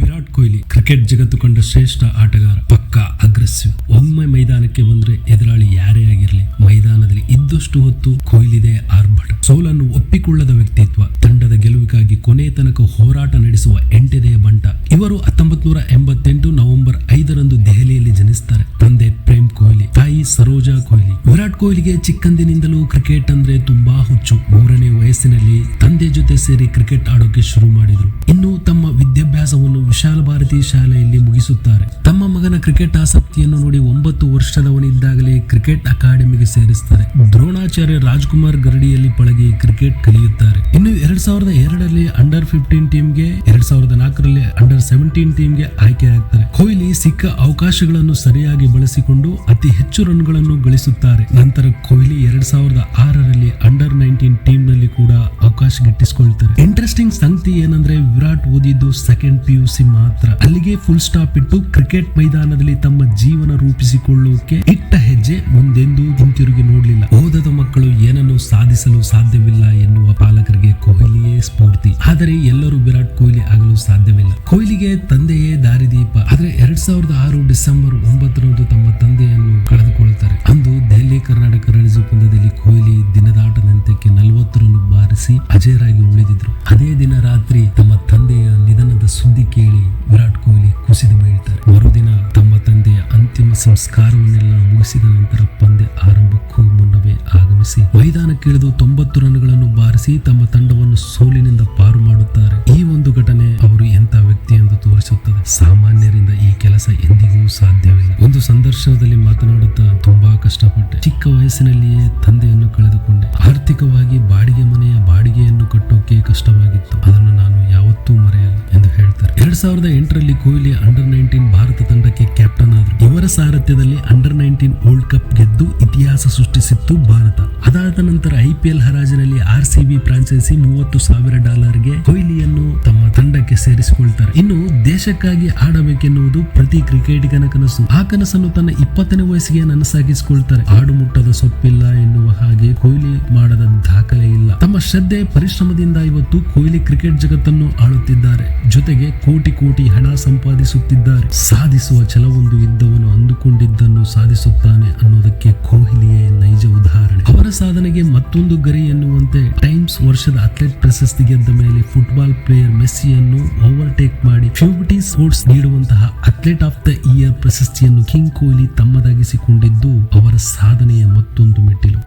Virat Kohli cricket ಜಗತ್ತು ಕಂಡ ಶ್ರೇಷ್ಠ ಆಟಗಾರ. ಪಕ್ಕಾ ಅಗ್ರೆಸಿವ್ ಒಮ್ಮೆ ಮೈದಾನಕ್ಕೆ ಬಂದ್ರೆ ಎದುರಾಳಿ ಯಾರೇ ಆಗಿರಲಿ, ಮೈದಾನದಲ್ಲಿ ಇದ್ದಷ್ಟು ಹೊತ್ತು ಕೊಹ್ಲಿದೆ ಆರ್ಭಟ. ಸೋಲನ್ನು ಒಪ್ಪಿಕೊಳ್ಳದ ವ್ಯಕ್ತಿತ್ವ, ತಂಡದ ಗೆಲುವಿಗಾಗಿ ಕೊನೆ ತನಕ ಹೋರಾಟ ನಡೆಸುವ ಎಂಟೆದೆಯ ಬಂಟ. ಇವರು ಹತ್ತೊಂಬತ್ ನೂರ ಎಂಬತ್ತೆಂಟು ನವೆಂಬರ್ ಐದರಂದು ದೆಹಲಿಯಲ್ಲಿ ಜನಿಸ್ತಾರೆ. ತಂದೆ ಪ್ರೇಮ್ ಕೊಹ್ಲಿ, ತಾಯಿ ಸರೋಜಾ ಕೊಹ್ಲಿ. ವಿರಾಟ್ ಕೊಹ್ಲಿಗೆ ಚಿಕ್ಕಂದಿನಿಂದಲೂ ಕ್ರಿಕೆಟ್ ಅಂದ್ರೆ ತುಂಬಾ ಹುಚ್ಚು. ಮೂರನೇ ವಯಸ್ಸಿನಲ್ಲಿ ತಂದೆ ಜೊತೆ ಸೇರಿ ಕ್ರಿಕೆಟ್ ಆಡೋಕೆ ಶುರು ಮಾಡಿದ್ರು. ಇನ್ನು ತಮ್ಮ ವಿದ್ಯಾಭ್ಯಾಸವನ್ನು ವಿಶಾಲ ಭಾರತಿ ಶಾಲೆಯಲ್ಲಿ ಮುಗಿಸುತ್ತಾರೆ. ತಮ್ಮ ಮಗನ ಕ್ರಿಕೆಟ್ ಆಸಕ್ತಿಯನ್ನು ನೋಡಿ ಒಂಬತ್ತು ವರ್ಷದವನಿದ್ದಾಗಲೇ ಕ್ರಿಕೆಟ್ ಅಕಾಡೆಮಿಗೆ ಸೇರಿಸ್ತಾರೆ. ದ್ರೋಣಾಚಾರ್ಯ ರಾಜ್ಕುಮಾರ್ ಗರಡಿಯಲ್ಲಿ ಪಳಗಿ ಕ್ರಿಕೆಟ್ ಕಲಿಯುತ್ತಾರೆ. ಇನ್ನು ಎರಡ್ ಸಾವಿರದ ಎರಡರಲ್ಲಿ ಅಂಡರ್ ಫಿಫ್ಟೀನ್ ಟೀಮ್ಗೆ ಎರಡ್ ಸಾವಿರದ ನಾಲ್ಕರಲ್ಲಿ ಅಂಡರ್ ಸೆವೆಂಟೀನ್ ಟೀಮ್ಗೆ ಆಯ್ಕೆ ಆಗ್ತಾರೆ ಕೊಹ್ಲಿ ಸಿಕ್ಕ ಅವಕಾಶಗಳನ್ನು ಸರಿಯಾಗಿ ಬಳಸಿಕೊಂಡು ಅತಿ ಹೆಚ್ಚು ರನ್ಗಳನ್ನು ಗಳಿಸುತ್ತಾರೆ. ನಂತರ ಕೊಹ್ಲಿ ಎರಡ್ ಸಾವಿರದ ಆರರಲ್ಲಿ ಅಂಡರ್ ನೈನ್ಟೀನ್ ಟೀಮ್ನಲ್ಲಿ ಕೂಡ ಅವಕಾಶ ಗಿಟ್ಟಿಸಿಕೊಳ್ತಾರೆ. ಇಂಟ್ರೆಸ್ಟಿಂಗ್ ಸಂಗತಿ ಏನಂದ್ರೆ ವಿರಾಟ್ ಓದಿದ್ದು ಸೆಕೆಂಡ್ ಪಿ ಯು ಸಿ ಮಾತ್ರ. ಅಲ್ಲಿಗೆ ಫುಲ್ ಸ್ಟಾಪ್ ಇಟ್ಟು ಕ್ರಿಕೆಟ್ ಮೈದಾನದಲ್ಲಿ ತಮ್ಮ ಜೀವನ ರೂಪಿಸಿಕೊಳ್ಳೋಕೆ ಇಟ್ಟ ಹೆಜ್ಜೆ ಮುಂದೆಂದೂ ಹಿಂತಿರುಗಿ ನೋಡಲಿಲ್ಲ. ಓದದ ಮಕ್ಕಳು ಏನನ್ನು ಸಾಧಿಸಲು ಸಾಧ್ಯವಿಲ್ಲ ಎನ್ನುವ ಪಾಲಕರಿಗೆ ಕೊಹ್ಲಿಯೇ ಸ್ಫೂರ್ತಿ. ಆದರೆ ಎಲ್ಲರೂ ವಿರಾಟ್ ಕೊಹ್ಲಿ ಆಗಲು ಸಾಧ್ಯವಿಲ್ಲ. ಕೊಹ್ಲಿಗೆ ತಂದೆಯೇ ದಾರಿದೀಪ. ಆದ್ರೆ ಎರಡ್ ಸಾವಿರದ ಆರು ಡಿಸೆಂಬರ್ ಒಂಬತ್ತರಂದು ತಮ್ಮ ತಂದೆಯನ್ನು ಕಳೆದುಕೊಳ್ಳುತ್ತಾರೆ ಅಂದು ದೆಹಲಿ, ಕರ್ನಾಟಕ ರಣಜಿ ಪಂದ್ಯದಲ್ಲಿ ಕೊಹ್ಲಿ ದಿನದಾಟದಂತೆ ನಲವತ್ತು ರನ್ ಬಾರಿಸಿ ಅಜೇರಾಗಿ ಸಂಸ್ಕಾರವನ್ನೆಲ್ಲ ಮುಗಿಸಿದ ನಂತರ ಪಂದ್ಯ ಆರಂಭಕ್ಕೂ ಮುನ್ನವೇ ಆಗಮಿಸಿ ಮೈದಾನಕ್ಕಿಳಿದು ತೊಂಬತ್ತು ರನ್ಗಳನ್ನು ಬಾರಿಸಿ ತಮ್ಮ ತಂಡವನ್ನು ಸೋಲಿನಿಂದ ಪಾರು ಮಾಡುತ್ತಾರೆ. ಈ ಒಂದು ಘಟನೆ ಅವರು ಎಂತ ವ್ಯಕ್ತಿ ಎಂದು ತೋರಿಸುತ್ತದೆ. ಸಾಮಾನ್ಯರಿಂದ ಈ ಕೆಲಸ ಎಂದಿಗೂ ಸಾಧ್ಯವಿಲ್ಲ. ಒಂದು ಸಂದರ್ಶನದಲ್ಲಿ ಮಾತನಾಡುತ್ತಾ ತುಂಬಾ ಕಷ್ಟಪಟ್ಟೆ. ಚಿಕ್ಕ ವಯಸ್ಸಿನಲ್ಲಿಯೇ ತಂದೆಯನ್ನು ಕಳೆದುಕೊಂಡೆ. ಆರ್ಥಿಕವಾಗಿ ಬಾಡಿಗೆ ಮನೆಯ ಬಾಡಿಗೆಯನ್ನು ಕಟ್ಟೋಕೆ ಕಷ್ಟವಾಗಿತ್ತು. ಅದನ್ನು ಎರಡ್ ಸಾವಿರದ ಎಂಟರಲ್ಲಿ ಕೊಹ್ಲಿ ಅಂಡರ್ ನೈನ್ಟೀನ್ ಭಾರತ ತಂಡಕ್ಕೆ ಕ್ಯಾಪ್ಟನ್ ಆದರು. ಇವರ ಸಾರಥ್ಯದಲ್ಲಿ ಅಂಡರ್ ನೈನ್ಟೀನ್ ವರ್ಲ್ಡ್ ಕಪ್ ಗೆದ್ದು ಇತಿಹಾಸ ಸೃಷ್ಟಿಸಿತ್ತು ಭಾರತ. ಅದಾದ ನಂತರ ಐಪಿಎಲ್ ಹರಾಜಿನಲ್ಲಿ ಆರ್ ಸಿ ಬಿ ಫ್ರಾಂಚೈಸಿ ಮೂವತ್ತು ಸಾವಿರ ಡಾಲರ್ಗೆ ಕೊಹ್ಲಿಯನ್ನು ತಮ್ಮ ತಂಡಕ್ಕೆ ಸೇರಿಸಿಕೊಳ್ತಾರೆ. ಇನ್ನು ದೇಶಕ್ಕಾಗಿ ಆಡಬೇಕೆನ್ನುವುದು ಪ್ರತಿ ಕ್ರಿಕೆಟಿಗನ ಕನಸು. ಆ ಕನಸನ್ನು ತನ್ನ ಇಪ್ಪತ್ತನೇ ವಯಸ್ಸಿಗೆ ನನಸಾಗಿಸಿಕೊಳ್ತಾರೆ. ಆಡು ಮುಟ್ಟದ ಸೊಪ್ಪಿಲ್ಲ ಎನ್ನುವ ಹಾಗೆ ಕೊಹ್ಲಿ ಮಾಡದ ದಾಖಲೆ ಇಲ್ಲ. ತಮ್ಮ ಶ್ರದ್ಧೆ ಪರಿಶ್ರಮದಿಂದ ಇವತ್ತು ಕೊಹ್ಲಿ ಕ್ರಿಕೆಟ್ ಜಗತ್ತನ್ನು ಆಳುತ್ತಿದ್ದಾರೆ. ಜೊತೆಗೆ ಕೋಟಿ ಕೋಟಿ ಹಣ ಸಂಪಾದಿಸುತ್ತಿದ್ದಾರೆ. ಸಾಧಿಸುವ ಛಲವೊಂದು ಇದ್ದವನು ಅಂದುಕೊಂಡಿದ್ದನ್ನು ಸಾಧಿಸುತ್ತಾನೆ ಅನ್ನೋದಕ್ಕೆ ಕೊಹ್ಲಿಯೇ ನೈಜ ಸಾಧನೆಗೆ ಮತ್ತೊಂದು ಗರಿ ಎನ್ನುವಂತೆ ಟೈಮ್ಸ್ ವರ್ಷದ ಅಥ್ಲೆಟ್ ಪ್ರಶಸ್ತಿ ಗೆದ್ದ ಮೇಲೆ ಫುಟ್ಬಾಲ್ ಪ್ಲೇಯರ್ ಮೆಸ್ಸಿಯನ್ನು ಓವರ್ಟೇಕ್ ಮಾಡಿ ಫ್ಯೂಬಿಟಿ ಸ್ಪೋರ್ಟ್ಸ್ ನೀಡುವಂತಹ ಅಥ್ಲೆಟ್ ಆಫ್ ದ ಇಯರ್ ಪ್ರಶಸ್ತಿಯನ್ನು ಕಿಂಗ್ ಕೊಹ್ಲಿ ತಮ್ಮದಾಗಿಸಿಕೊಂಡಿದ್ದು ಅವರ ಸಾಧನೆಯ ಮತ್ತೊಂದು ಮೆಟ್ಟಿಲು.